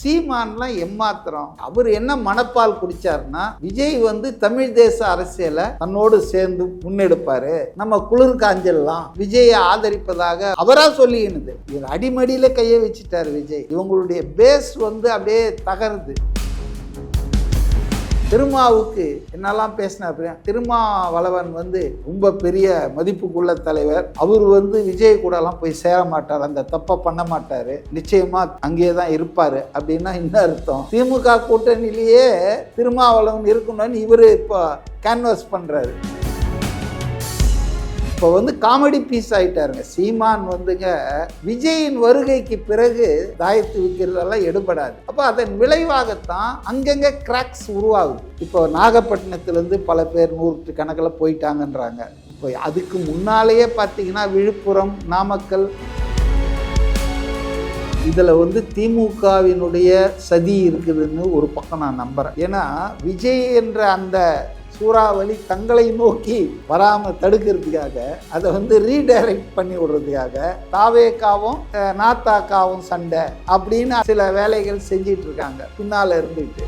சீமான்லாம் எம்மாத்திரம் அவர் என்ன மனப்பால் குடிச்சாருன்னா விஜய் வந்து தமிழ் தேச அரசியலை தன்னோடு சேர்ந்து முன்னெடுப்பாரு. நம்ம குளிர் காஞ்சல்லாம் விஜயை ஆதரிப்பதாக அவரா சொல்லிக்கினது இவர் அடிமடியில கையை வச்சுட்டாரு விஜய். இவங்களுடைய பேஸ் வந்து அப்படியே தகருது. திருமாவுக்கு என்னெல்லாம் பேசினார் திருமாவளவன் வந்து ரொம்ப பெரிய மதிப்புக்குள்ள தலைவர். அவர் வந்து விஜய் கூடலாம் போய் சேர மாட்டார். அந்த தப்பை பண்ண மாட்டார். நிச்சயமா அங்கேயே தான் இருப்பார் அப்படின்னா என்ன அர்த்தம்? திமுக கூட்டணியிலேயே திருமாவளவன் இருக்கணும்னு இவர் இப்போ கேன்வாஸ் பண்ணுறாரு இப்போ வந்து காமெடி பீஸ் ஆயிட்டாருங்க. சீமான் வந்துங்க விஜயின் வருகைக்கு பிறகு தாயத்து விற்கிறதெல்லாம் எடுபடாது. அப்போ அதன் விளைவாகத்தான் அங்கங்கே கிராக்ஸ் உருவாகுது. இப்போ நாகப்பட்டினத்துலேருந்து பல பேர் நூறு கணக்கில் போயிட்டாங்கன்றாங்க. இப்போ அதுக்கு முன்னாலேயே பார்த்தீங்கன்னா விழுப்புரம் நாமக்கல். இதில் வந்து திமுகவினுடைய சதி இருக்குதுன்னு ஒரு பக்கம் நான் நம்புகிறேன் ஏன்னா விஜய் என்ற அந்த சூறாவளி தங்களை நோக்கி வராமல் தடுக்கிறதுக்காக அதை வந்து ரீடைரக்ட் பண்ணி விடுறதுக்காக தாவேக்காவும் நாத்தாக்காவும் சண்டை அப்படின்னு சில வேலைகள் செஞ்சிட்டு இருக்காங்க. பின்னால் இருந்துட்டு.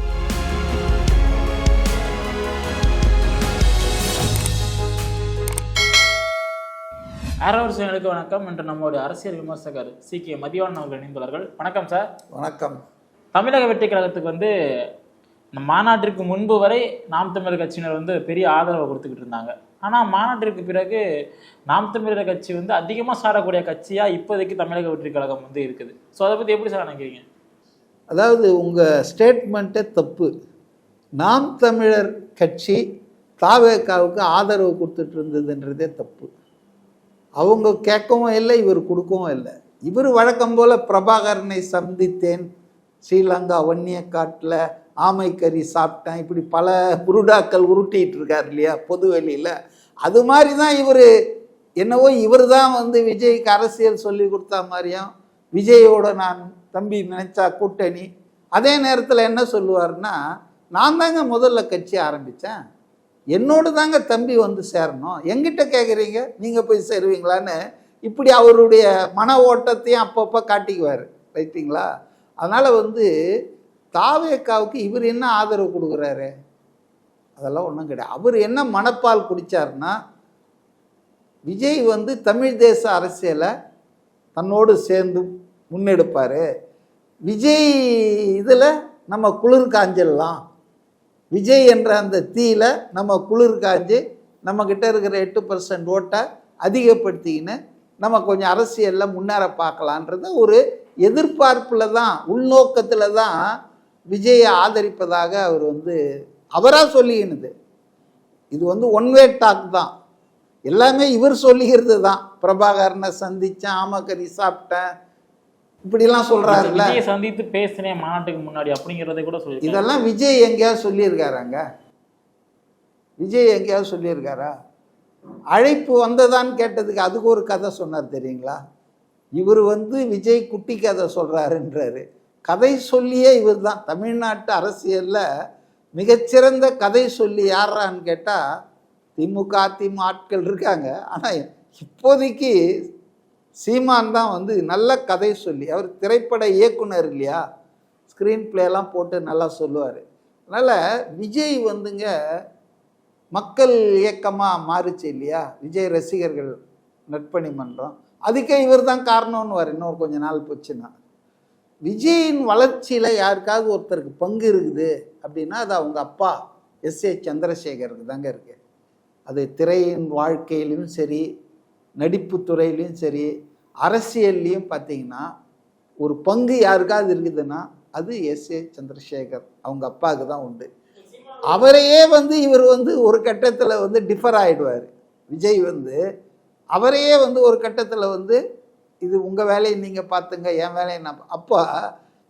ஆரவர் சேனலுக்கு வணக்கம். என்று நம்முடைய அரசியல் விமர்சகர் சி. கே. மதிவாணன் அவர்கள் இணைந்துள்ளார்கள் வணக்கம் சார். வணக்கம். தமிழக வெற்றி கழகத்துக்கு வந்து மாநாட்டிற்கு முன்பு வரை நாம் தமிழர் கட்சியினர் வந்து பெரிய ஆதரவை கொடுத்துக்கிட்டு இருந்தாங்க. ஆனால் மாநாட்டிற்கு பிறகு நாம் தமிழர் கட்சி வந்து அதிகமாக சாரக்கூடிய கட்சியாக இப்போதைக்கு தமிழக வெற்றி கழகம் வந்து இருக்குது. ஸோ அதை பற்றி எப்படி சார் நினைக்கிறீங்க? அதாவது உங்கள் ஸ்டேட்மெண்ட்டே தப்பு. நாம் தமிழர் கட்சி தாவேக்காவுக்கு ஆதரவு கொடுத்துட்டு இருந்ததுன்றதே தப்பு. அவங்க கேட்கவும் இல்லை இவர் கொடுக்கவும் இல்லை. இவர் வழக்கம் போல் பிரபாகரனை சந்தித்தேன். ஸ்ரீலங்கா வன்னிய காட்டில் ஆமைக்கறி சாப்பிட்டேன். இப்படி பல புருடாக்கள் உருட்டிகிட்டு இருக்கார் இல்லையா பொது வெளியில். அது மாதிரி தான் இவர் என்னவோ இவர் தான் வந்து விஜய்க்கு அரசியல் சொல்லி கொடுத்தா மாதிரியும் விஜயோட நான் தம்பி நினச்சா கூட்டணி. அதே நேரத்தில் என்ன சொல்லுவாருன்னா நான் தாங்க முதல்ல கட்சி ஆரம்பித்தேன் என்னோடு தாங்க தம்பி வந்து சேரணும். எங்கிட்ட கேட்குறீங்க நீங்கள் போய் சேருவீங்களான்னு இப்படி அவருடைய மன ஓட்டத்தையும் அப்பப்போ காட்டிக்குவார். ரைட்டுங்களா? அதனால் வந்து தாவேக்காவுக்கு இவர் என்ன ஆதரவு கொடுக்குறாரு? அதெல்லாம் ஒன்றும் கிடையாது. அவர் என்ன மனப்பால் குடிச்சாருன்னா விஜய் வந்து தமிழ் தேச அரசியலை தன்னோடு சேர்ந்து முன்னெடுப்பார். விஜய் இதில் நம்ம குளிர் காஞ்சிடலாம் விஜய் என்ற அந்த தீயில நம்ம குளிர் காஞ்சி நம்மக்கிட்ட இருக்கிற எட்டு பர்சன்ட் ஓட்டை அதிகப்படுத்திக்கின்னு நம்ம கொஞ்சம் அரசியலில் முன்னேற பார்க்கலான்றது ஒரு எதிர்பார்ப்பில் தான் உள்நோக்கத்தில் தான் விஜயை ஆதரிப்பதாக அவர் வந்து அவராக சொல்லிக்கினது. இது வந்து ஒன் வே டாக் தான். எல்லாமே இவர் சொல்லிக்கிறது தான். பிரபாகரனை சந்தித்தேன் ஆமக்கறி சாப்பிட்டேன். இப்படிலாம் சொல்கிறாருல்ல சந்தித்து பேசினேன் மாநாட்டுக்கு முன்னாடி அப்படிங்கிறதை கூட சொல்லி இதெல்லாம் விஜய் எங்கேயாவது சொல்லியிருக்காராங்க? விஜய் எங்கேயாவது சொல்லியிருக்காரா? அழைப்பு வந்ததான்னு கேட்டதுக்கு அதுக்கு ஒரு கதை சொன்னார் தெரியுங்களா? இவர் வந்து விஜய் குட்டி கதை சொல்கிறாருன்றாரு கதை சொல்லியே இவர் தான் தமிழ்நாட்டு அரசியலில் மிகச்சிறந்த கதை சொல்லி யாரான்னு கேட்டால் திமுக அதிமுக ஆட்கள் இருக்காங்க. ஆனால் இப்போதைக்கு சீமான் தான் வந்து நல்ல கதை சொல்லி அவர் திரைப்பட இயக்குனர் இல்லையா? ஸ்க்ரீன் பிளேலாம் போட்டு நல்லா சொல்லுவார். அதனால் விஜய் வந்துங்க மக்கள் இயக்கமாக மாறுச்சு இல்லையா? விஜய் ரசிகர்கள் நட்பணி மன்றம் அதுக்கே இவர் தான் காரணம்னு வார் இன்னும் கொஞ்ச நாள் போச்சுன்னா. விஜயின் வளர்ச்சியில் யாருக்காவது ஒருத்தருக்கு பங்கு இருக்குது அப்படின்னா அது அவங்க அப்பா எஸ் ஏ சந்திரசேகருக்கு தாங்க இருக்கு. அது திரையின் வாழ்க்கையிலையும் சரி நடிப்பு துறையிலையும் சரி அரசியல்லையும் பார்த்தீங்கன்னா ஒரு பங்கு யாருக்காவது இருக்குதுன்னா அது எஸ் ஏ சந்திரசேகர் அவங்க அப்பாவுக்கு தான் உண்டு. அவரையே வந்து இவர் வந்து ஒரு கட்டத்தில் வந்து டிஃபர் ஆகிடுவார் விஜய் வந்து அவரையே வந்து ஒரு கட்டத்தில் வந்து இது உங்கள் வேலையை நீங்கள் பார்த்துங்க என் வேலையை நான் பா-" அப்போ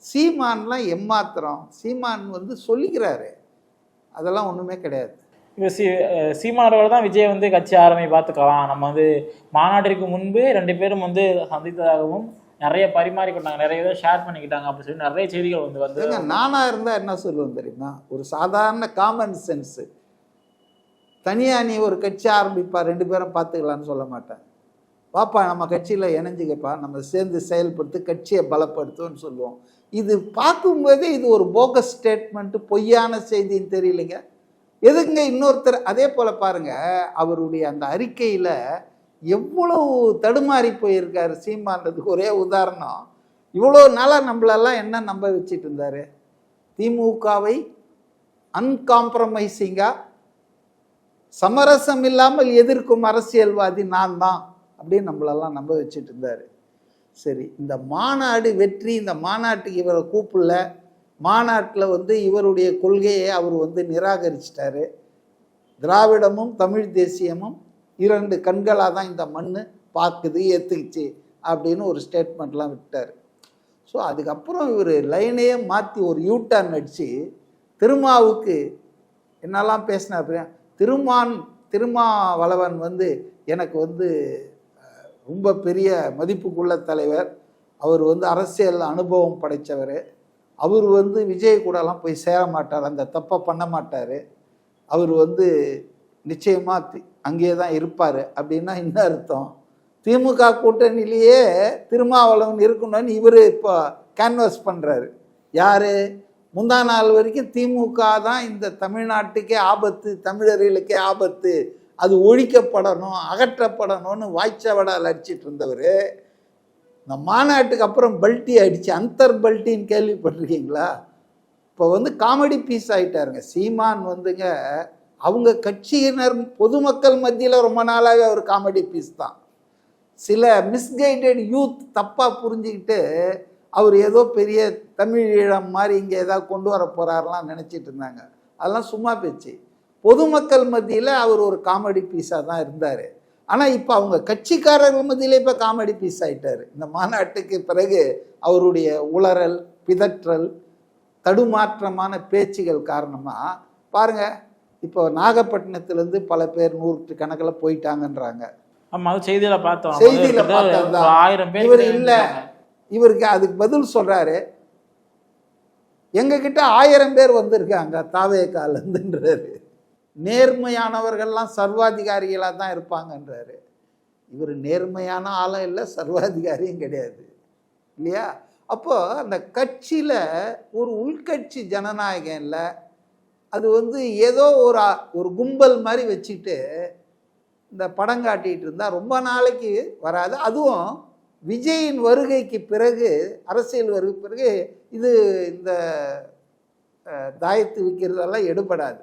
சீமான்லாம் எம்மாத்திரம். சீமான் வந்து சொல்லிக்கிறாரு. அதெல்லாம் ஒன்றுமே கிடையாது. இப்போ சி சீமானவர்கள் தான் விஜய் வந்து கட்சி ஆரம்பி பார்த்துக்கலாம். நம்ம வந்து மாநாட்டிற்கு முன்பு ரெண்டு பேரும் வந்து சந்தித்ததாகவும் நிறைய பரிமாறிக்கொண்டாங்க நிறைய இதை ஷேர் பண்ணிக்கிட்டாங்க அப்படின்னு சொல்லி நிறைய செய்திகள் வந்து வந்து நானாக இருந்தால் என்ன சொல்லுவேன் தெரியுமா? ஒரு சாதாரண காமன் சென்ஸு தனியாக நீ ஒரு கட்சி ஆரம்பிப்பா ரெண்டு பேரும் பார்த்துக்கலான்னு சொல்ல மாட்டேன். வாப்பா நம்ம கட்சியில் இணைஞ்சுக்கப்பா. நம்ம சேர்ந்து செயல்படுத்தி கட்சியை பலப்படுத்தும்னு சொல்லுவோம். இது பார்க்கும்போதே இது ஒரு போகஸ் ஸ்டேட்மெண்ட்டு பொய்யான செய்தின்னு தெரியலைங்க. எதுக்குங்க இன்னொருத்தர் அதே போல் பாருங்க அவருடைய அந்த அறிக்கையில் எவ்வளவு தடுமாறி போயிருக்காரு சீமான்றதுக்கு ஒரே உதாரணம். இவ்வளோ நாளாக நம்மளெல்லாம் என்ன நம்ப வச்சுட்டு இருந்தாரு? திமுகவை அன்காம்ப்ரமைசிங்காக சமரசம் இல்லாமல் எதிர்க்கும் அரசியல்வாதி நான் தான். அப்படின்னு நம்மளெல்லாம் நம்ப வச்சுட்டு இருந்தார். சரி இந்த மாநாடு வெற்றி இந்த மாநாட்டுக்கு இவரை கூப்பிடல. மாநாட்டில் வந்து இவருடைய கொள்கையை அவர் வந்து நிராகரிச்சிட்டாரு. திராவிடமும் தமிழ் தேசியமும் இரண்டு கண்களாக தான் இந்த மண் பார்க்குது ஏற்றுக்குச்சு அப்படின்னு ஒரு ஸ்டேட்மெண்ட்லாம் விட்டார் ஸோ அதுக்கப்புறம் இவர் லைனையே மாற்றி ஒரு யூட்டர்ன் அடித்து திருமாவுக்கு என்னெல்லாம் பேசினார் அப்படின்னா, திருமான் திருமாவளவன் வந்து எனக்கு வந்து ரொம்ப பெரிய மதிப்புக்குள்ள தலைவர். அவர் வந்து அரசியல் அனுபவம் படைத்தவர் அவர் வந்து விஜய் கூடலாம் போய் சேர மாட்டார். அந்த தப்பை பண்ண மாட்டார். அவர் வந்து நிச்சயமாக அங்கேயே தான் இருப்பார் அப்படின்னா என்ன அர்த்தம்? திமுக கூட்டணியிலேயே திருமாவளவன் இருக்கணும்னு இவர் இப்போ கேன்வாஸ் பண்ணுறாரு யார்? முந்தா நாள் வரைக்கும் திமுக தான் இந்த தமிழ்நாட்டுக்கே ஆபத்து தமிழர்களுக்கே ஆபத்து. அது ஒழிக்கப்படணும் அகற்றப்படணும்னு வாய்ச்சவடால் அடிச்சிட்டு இருந்தவர் இந்த மாநாட்டுக்கு அப்புறம் பல்ட்டி அடித்து அந்தர் பல்ட்டின்னு கேள்விப்பட்டிருக்கீங்களா? இப்போ வந்து காமெடி பீஸ் ஆகிட்டாருங்க சீமான் வந்துங்க அவங்க கட்சியினர் பொதுமக்கள் மத்தியில் ரொம்ப நாளாகவே அவர் காமெடி பீஸ் தான். சில மிஸ்கைடட் யூத் தப்பாக புரிஞ்சுக்கிட்டு அவர் ஏதோ பெரிய தமிழ் ஈழம் மாதிரி இங்கே ஏதாவது கொண்டு வர போகிறாரெலாம் நினச்சிட்டு இருந்தாங்க. அதெல்லாம் சும்மா பேச்சு. பொதுமக்கள் மத்தியில் அவர் ஒரு காமெடி பீஸாக தான் இருந்தார். ஆனால் இப்போ அவங்க கட்சிக்காரர்கள் மத்தியிலே இப்போ காமெடி பீஸ் ஆயிட்டார். இந்த மாநாட்டுக்கு பிறகு அவருடைய உளறல் பிதற்றல் தடுமாற்றமான பேச்சுகள் காரணமாக பாருங்க இப்போ நாகப்பட்டினத்துலேருந்து பல பேர் நூறு கணக்கில் போயிட்டாங்கன்றாங்க. ஆமா அது செய்தியில பார்த்தோம். செய்தியில. ஒரு ஆயிரம் பேர் இவர் இல்ல. இவருக்கு அதுக்கு பதில் சொல்றாரு. எங்ககிட்ட ஆயிரம் பேர் வந்திருக்காங்க தாவேக்காலேருந்துன்றாரு நேர்மையானவர்கள்லாம் சர்வாதிகாரிகளாக தான் இருப்பாங்கன்றாரு. இவர் நேர்மையான ஆளும் இல்லை சர்வாதிகாரியும் கிடையாது. இல்லையா? அப்போது அந்த கட்சியில் ஒரு உள்கட்சி ஜனநாயகம் இல்லை. அது வந்து ஏதோ ஒரு ஒரு கும்பல் மாதிரி வச்சுக்கிட்டு இந்த படம் காட்டிகிட்டு இருந்தால் ரொம்ப நாளைக்கு வராது. அதுவும் விஜயின் வருகைக்கு பிறகு அரசியல் வருகை பிறகு இது இந்த தாயத்து விற்கிறதெல்லாம் எடுபடாது.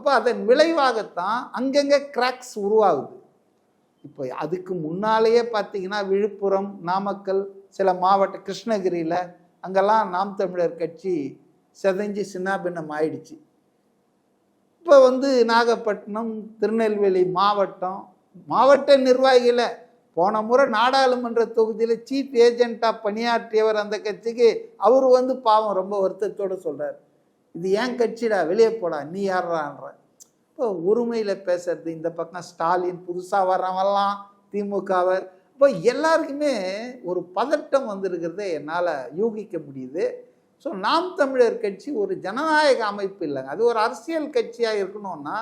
அப்போ அதன் விளைவாகத்தான் அங்கங்கே கிராக்ஸ் உருவாகுது. இப்போ அதுக்கு முன்னாலேயே பார்த்தீங்கன்னா விழுப்புரம் நாமக்கல் சில மாவட்ட கிருஷ்ணகிரியில் அங்கெல்லாம் நாம் தமிழர் கட்சி செதஞ்சு சின்னாபின்னம் ஆயிடுச்சு. இப்போ வந்து நாகப்பட்டினம் திருநெல்வேலி மாவட்டம் மாவட்ட நிர்வாகிகளை போன முறை நாடாளுமன்ற தொகுதியில் சீஃப் ஏஜெண்ட்டாக பணியாற்றியவர் அந்த கட்சிக்கு அவர் வந்து பாவம் ரொம்ப வருத்தத்தோடு சொல்கிறார் இது ஏன் கட்சிடா? வெளியே போடா நீ யார்றான்ற. இப்போ உரிமையில் பேசுறது இந்த பக்கம் ஸ்டாலின் புதுசாக வர்றவெல்லாம் திமுகவர் இப்போ எல்லாருக்குமே ஒரு பதட்டம் வந்திருக்கிறத என்னால் யூகிக்க முடியுது. ஸோ நாம் தமிழர் கட்சி ஒரு ஜனநாயக அமைப்பு இல்லைங்க. அது ஒரு அரசியல் கட்சியாக இருக்கணும்னா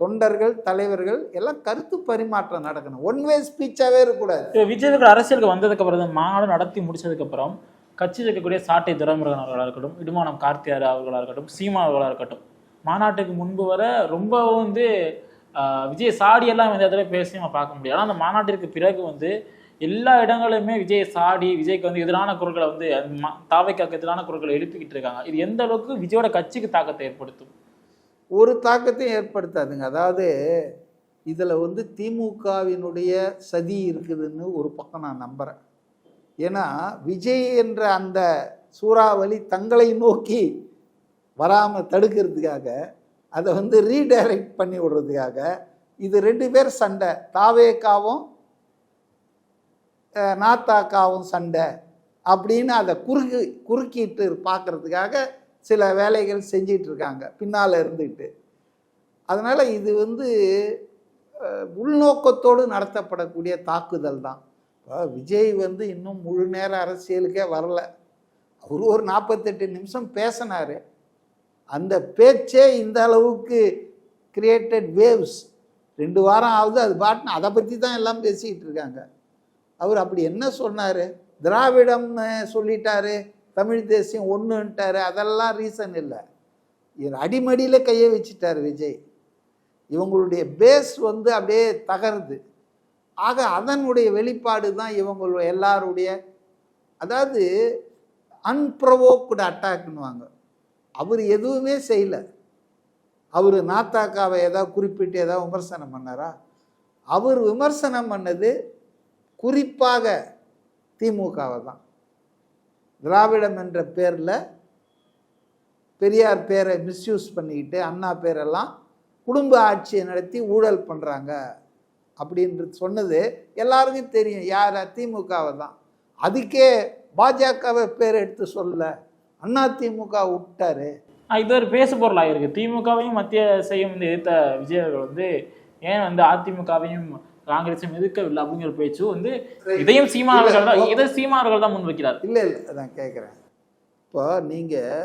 தொண்டர்கள் தலைவர்கள் எல்லாம் கருத்து பரிமாற்றம் நடக்கணும். ஒன் வே ஸ்பீச்சாகவே இருக்கக்கூடாது. இப்ப அரசியலுக்கு வந்ததுக்கப்புறம் மாநாடு நடத்தி முடிச்சதுக்கப்புறம் அப்புறம் கட்சியில் இருக்கக்கூடிய சாட்டை துரைமுருகன் அவர்களாக இருக்கட்டும் இடுமானம் கார்த்தியார் அவர்களாக இருக்கட்டும் சீமா அவர்களாக இருக்கட்டும் மாநாட்டுக்கு முன்பு வர ரொம்ப வந்து விஜய் சாடி எல்லாம் இந்த இடத்துல பேசி நம்ம பார்க்க முடியும் ஆனால் அந்த மாநாட்டிற்கு பிறகு வந்து எல்லா இடங்களுமே விஜய் சாடி விஜய்க்கு வந்து எதிரான குரல்களை வந்து தாவைக்காக்கு எதிரான குரல்களை எழுப்பிக்கிட்டு இருக்காங்க. இது எந்த அளவுக்கு விஜயோட கட்சிக்கு தாக்கத்தை ஏற்படுத்தும்? ஒரு தாக்கத்தையும் ஏற்படுத்தாதுங்க. அதாவது இதில் வந்து திமுகவினுடைய சதி இருக்குதுன்னு ஒரு பக்கம் நான் நம்புகிறேன் ஏன்னா விஜய் என்ற அந்த சூறாவளி தங்களை நோக்கி வராமல் தடுக்கிறதுக்காக அதை வந்து ரீடைரக்ட் பண்ணி விடுறதுக்காக இது ரெண்டு பேர் சண்டை. தாவேக்காவும் நாத்தாக்காவும் சண்டை அப்படின்னு அதை குறுக்கி குறுக்கிட்டு பார்க்கறதுக்காக சில வேலைகள் செஞ்சிட்டு இருக்காங்க. பின்னால் இருந்துக்கிட்டு அதனால் இது வந்து உள்நோக்கத்தோடு நடத்தப்படக்கூடிய தாக்குதல் தான். விஜய் வந்து இன்னும் முழு நேர அரசியலுக்கே வரல. அவர் ஒரு நாற்பத்தெட்டு நிமிஷம் பேசினார். அந்த பேச்சே இந்த அளவுக்கு கிரியேட்டட் வேவ்ஸ் ரெண்டு வாரம் ஆகுது அது பாட்டுன்னு அதை பற்றி தான் எல்லாம் பேசிக்கிட்டு இருக்காங்க. அவர் அப்படி என்ன சொன்னார்? திராவிடம்னு சொல்லிட்டாரு தமிழ் தேசியம் ஒன்றுன்ட்டாரு அதெல்லாம் ரீசன் இல்லை. இவர் அடிமடியில் கையை வச்சுட்டார் விஜய். இவங்களுடைய பேஸ் வந்து அப்படியே தகருது. ஆக அதனுடைய வெளிப்பாடு தான் இவங்க எல்லாருடைய அதாவது அன்ப்ரவோக்டு அட்டாக்னுவாங்க அவர் எதுவுமே செய்யலை. அவர் நாத்தாக்காவை ஏதாவது குறிப்பிட்டு ஏதாவது விமர்சனம் பண்ணாரா? அவர் விமர்சனம் பண்ணது குறிப்பாக திமுகவை தான். திராவிடம் என்ற பேரில் பெரியார் பேரை மிஸ்யூஸ் பண்ணிக்கிட்டு அண்ணா பேரெல்லாம் குடும்ப ஆட்சியை நடத்தி ஊழல் பண்ணுறாங்க அப்படின்றது சொன்னது எல்லாருக்கும் தெரியும். யார்? திமுகவை தான். அதுக்கே பாஜகவை பேர் எடுத்து சொல்ல அண்ணா திமுக விட்டாரு. இது ஒரு பேசு பொருளாக இருக்கு. திமுகவையும் மத்திய செய்யும் வந்து எதிர்த்த விஜய் அவர்கள் வந்து ஏன் வந்து அதிமுகவையும் காங்கிரஸையும் எதிர்க்கவில்லை அப்படிங்கிற பேச்சு வந்து இதையும் சீமான் அவர்கள் தான் இதை சீமான் அவர்கள் தான் முன் வைக்கிறார் இல்லை இல்லை நான் கேட்குறேன் இப்போ நீங்கள்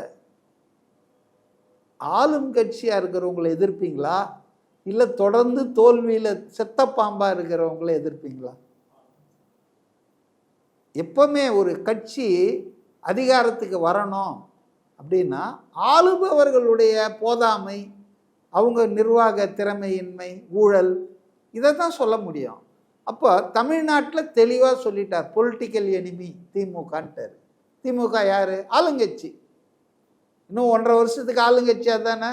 ஆளும் கட்சியாக இருக்கிறவங்கள எதிர்ப்பீங்களா? இல்லை தொடர்ந்து தோல்வியில் செத்த பாம்பாக இருக்கிறவங்கள எதிர்ப்பீங்களா? எப்பவுமே ஒரு கட்சி அதிகாரத்துக்கு வரணும் அப்படின்னா ஆளுபவர்களுடைய போதாமை அவங்க நிர்வாக திறமையின்மை ஊழல் இதை தான் சொல்ல முடியும். அப்போ தமிழ்நாட்டில் தெளிவாக சொல்லிட்டார் பொலிட்டிக்கல் எனிமி திமுகன்ட்டார். திமுக யார்? ஆளுங்கட்சி. இன்னும் ஒன்றரை வருஷத்துக்கு ஆளுங்கட்சியாக தானே?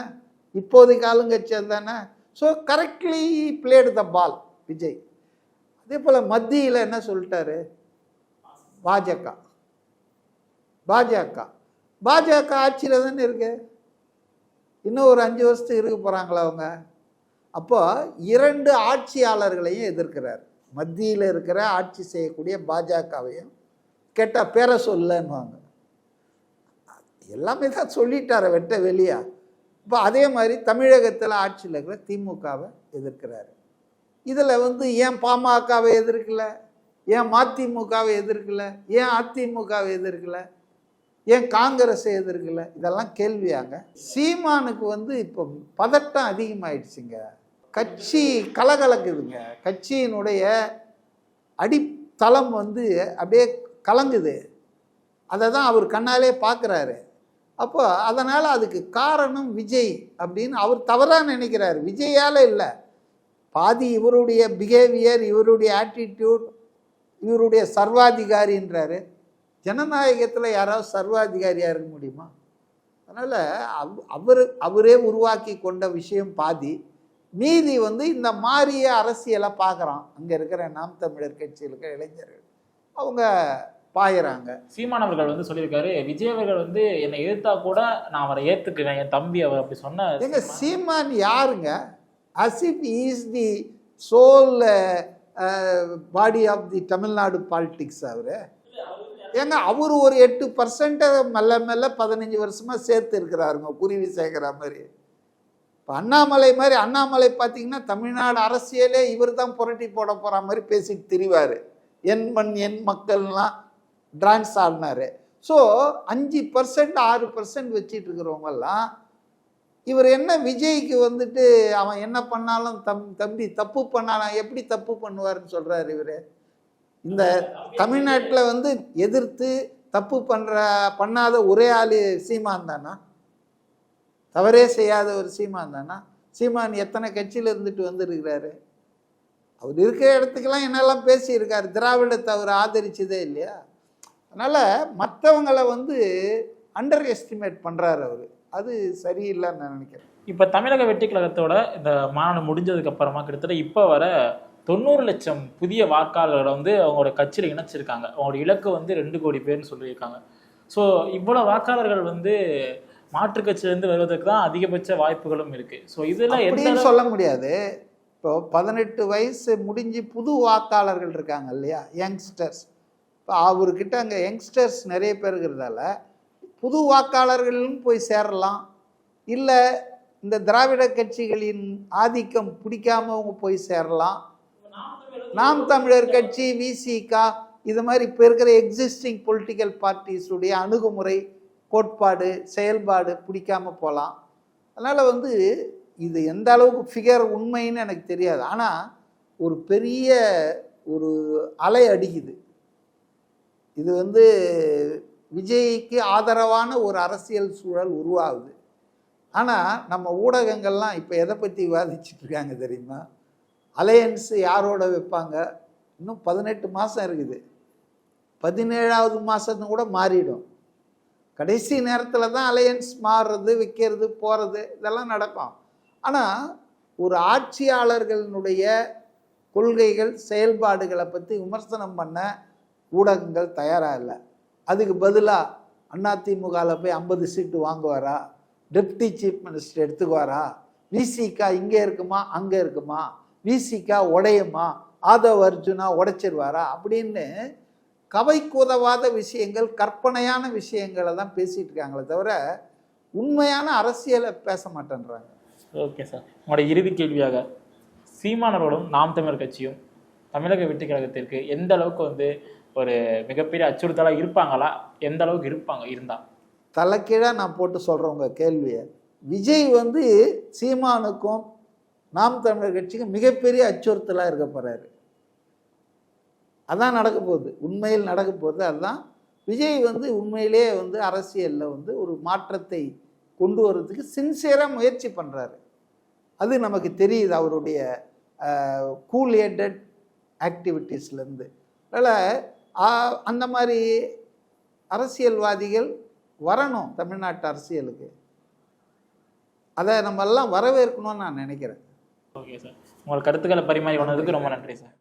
இப்போதைக்கு ஆளுங்கட்சியாக தானே? So correctly played the ball Vijay அதே போல் மத்தியில் என்ன சொல்லிட்டாரு? பாஜக. பாஜக. பாஜக ஆட்சியில் தானே இருக்கு? இன்னும் ஒரு அஞ்சு வருஷத்துக்கு இருக்க போகிறாங்களா அவங்க? அப்போ இரண்டு ஆட்சியாளர்களையும் எதிர்க்கிறார். மத்தியில் இருக்கிற ஆட்சி செய்யக்கூடிய பாஜகவையும் கேட்டால் பேரை சொல்லன்னுவாங்க எல்லாமே தான் சொல்லிட்டார வெட்ட வெளியாக இப்போ அதே மாதிரி தமிழகத்தில் ஆட்சியில் இருக்கிற திமுகவை எதிர்க்கிறாரு. இதில் வந்து ஏன் பாமகவை எதிர்க்கல? ஏன் மதிமுகவை எதிர்க்கல? ஏன் அதிமுகவை எதிர்க்கல? ஏன் காங்கிரஸை எதிர்க்கலை? இதெல்லாம் கேள்வியாங்க. சீமானுக்கு வந்து இப்போ பதட்டம் அதிகமாயிடுச்சுங்க. கட்சி கலகலக்குதுங்க. கட்சியினுடைய அடித்தளம் வந்து அப்படியே கலங்குது. அதை தான் அவர் கண்ணாலே பார்க்குறாரு அப்போ அதனால் அதுக்கு காரணம் விஜய் அப்படின்னு அவர் தவறாக நினைக்கிறார். விஜயால் இல்லை. பாதி இவருடைய பிஹேவியர் இவருடைய ஆட்டிடியூட் இவருடைய சர்வாதிகாரின்றாரு. ஜனநாயகத்தில் யாராவது சர்வாதிகாரியாக இருக்க முடியுமா? அதனால் அவ் அவர் அவரே உருவாக்கி கொண்ட விஷயம் பாதி. மீதி வந்து இந்த மாறிய அரசியலை பார்க்குறான். அங்கே இருக்கிற நாம் தமிழர் கட்சியில் இருக்கிற இளைஞர்கள். அவங்க பாயிறாங்க. சீமான் அவர்கள் வந்து சொல்லியிருக்காரு விஜய் அவர்கள் வந்து என்னை எதிர்த்தா கூட நான் அவரை ஏத்துக்குவேன் என் தம்பி அவர் அப்படி சொன்ன எங்க சீமான். யாருங்க? அசிப் is the sole body of the Tamil Nadu politics அவர். ஏங்க அவர் ஒரு எட்டு பர்சன்ட்டை மெல்ல மெல்ல பதினஞ்சு வருஷமா சேர்த்து இருக்கிறாருங்க குருவி சேர்க்குற மாதிரி. இப்போ அண்ணாமலை மாதிரி அண்ணாமலை பார்த்தீங்கன்னா தமிழ்நாடு அரசியலே இவர் தான் புரட்டி போட போகிற மாதிரி பேசிட்டு திரிவார். என் மண் என் மக்கள்லாம் டிரான்ஸ் ஆடினாரு ஸோ அஞ்சு பர்சன்ட் ஆறு பர்சன்ட் வச்சிட்டு இருக்கிறவங்கெல்லாம் இவர் என்ன விஜய்க்கு வந்துட்டு அவன் என்ன பண்ணாலும் தம் தம்பி தப்பு பண்ணாலும் எப்படி தப்பு பண்ணுவாருன்னு சொல்கிறாரு இவர்? இந்த தமிழ்நாட்டில் வந்து எதிர்த்து தப்பு பண்ணுற பண்ணாத ஒரே ஆள் சீமான் தானா? தவறே செய்யாத ஒரு சீமான் தானா? சீமான் எத்தனை கட்சியில் இருந்துட்டு வந்துருக்கிறாரு? அவர் இருக்கிற இடத்துக்கெல்லாம் என்னெல்லாம் பேசியிருக்காரு? திராவிடத்தை அவர் ஆதரிச்சதே இல்லையா? அதனால் மற்றவங்களை வந்து அண்டர் எஸ்டிமேட் பண்ணுறாரு அவர். அது சரியில்லைன்னு நான் நினைக்கிறேன். இப்ப தமிழக வெற்றி கழகத்தோட இந்த மாநாடு முடிஞ்சதுக்கு அப்புறமா கிட்டத்தட்ட இப்ப வர தொண்ணூறு லட்சம் புதிய வாக்காளர்களை வந்து அவங்களோட கட்சியில இணைச்சிருக்காங்க. அவங்களோட இலக்கு வந்து ரெண்டு கோடி பேர்னு சொல்லியிருக்காங்க. ஸோ இவ்வளவு வாக்காளர்கள் வந்து மாற்றுக் கட்சியிலேருந்து வருவதற்கு தான் அதிகபட்ச வாய்ப்புகளும் இருக்கு. ஸோ இதெல்லாம் அளவு- சொல்ல முடியாது. இப்போ பதினெட்டு வயசு முடிஞ்சு புது வாக்காளர்கள் இருக்காங்க இல்லையா? யங்ஸ்டர்ஸ். இப்போ அவர்கிட்ட அங்கே யங்ஸ்டர்ஸ் நிறைய பேர் இருக்கிறதால புது வாக்காளர்களும் போய் சேரலாம். இல்லை இந்த திராவிட கட்சிகளின் ஆதிக்கம் பிடிக்காம அவங்க போய் சேரலாம். நாம் தமிழர் கட்சி விசிகா இது மாதிரி இப்போ இருக்கிற எக்ஸிஸ்டிங் பொலிட்டிக்கல் பார்ட்டிஸுடைய அணுகுமுறை கோட்பாடு செயல்பாடு பிடிக்காம போகலாம் அதனால் வந்து இது எந்த அளவுக்கு ஃபிகர் உண்மைன்னு எனக்கு தெரியாது. ஆனால் ஒரு பெரிய ஒரு அலை அடிக்குது. இது வந்து விஜய்க்கு ஆதரவான ஒரு அரசியல் சூழல் உருவாகுது. ஆனால் நம்ம ஊடகங்கள்லாம் இப்போ எதை பற்றி விவாதிச்சுட்ருக்காங்க தெரியுமா? அலையன்ஸு யாரோட வைப்பாங்க? இன்னும் பதினெட்டு மாதம் இருக்குது. பதினேழாவது மாதத்து கூட மாறிடும். கடைசி நேரத்தில் தான் அலையன்ஸ் மாறுறது விற்கிறது போகிறது இதெல்லாம் நடக்கும். ஆனால் ஒரு ஆட்சியாளர்களினுடைய கொள்கைகள் செயல்பாடுகளை பற்றி விமர்சனம் பண்ண ஊடகங்கள் தயாராக இல்லை. அதுக்கு பதிலாக அதிமுகவில் போய் ஐம்பது சீட்டு வாங்குவாரா? டெப்டி சீஃப் மினிஸ்டர் எடுத்துக்குவாரா? விசிகா இங்கே இருக்குமா? அங்கே இருக்குமா? விசிகா உடையுமா? ஆதவ் அர்ஜுனா உடைச்சிருவாரா? அப்படின்னு கவைக்கு உதவாத விஷயங்கள் கற்பனையான விஷயங்களை தான் பேசிகிட்டு இருக்காங்களே தவிர உண்மையான அரசியலை பேச மாட்டேன்றாங்க. ஓகே சார் உங்களோட இறுதி கேள்வியாக சீமானவர்களும் நாம் தமிழர் கட்சியும் தமிழக வெற்றி கழகத்திற்கு எந்த அளவுக்கு வந்து ஒரு மிகப்பெரிய அச்சுறுத்தலாக இருப்பாங்களா? எந்த அளவுக்கு இருப்பாங்க இருந்தா? தலைக்கீழாக நான் போட்டு சொல்கிறேன் உங்கள் கேள்வியை. விஜய் வந்து சீமானுக்கும் நாம் தமிழர் கட்சிக்கும் மிகப்பெரிய அச்சுறுத்தலாக இருக்க போகிறாரு அதான் நடக்க போகுது. உண்மையில் நடக்க போகுது. அதுதான் விஜய் வந்து உண்மையிலே வந்து அரசியலில் வந்து ஒரு மாற்றத்தை கொண்டு வர்றதுக்கு சின்சியராக முயற்சி பண்ணுறாரு அது நமக்கு தெரியுது அவருடைய கூல் ஹெட்டட் ஆக்டிவிட்டீஸ்லேருந்து அதனால் அந்த மாதிரி அரசியல்வாதிகள் வரணும் தமிழ்நாட்டு அரசியலுக்கு. அதை நம்ம எல்லாம் வரவேற்கணும்னு நான் நினைக்கிறேன். Okay sir. உங்கள் கருத்துக்களை பரிமாறி கொண்டதுக்கு ரொம்ப நன்றி சார்.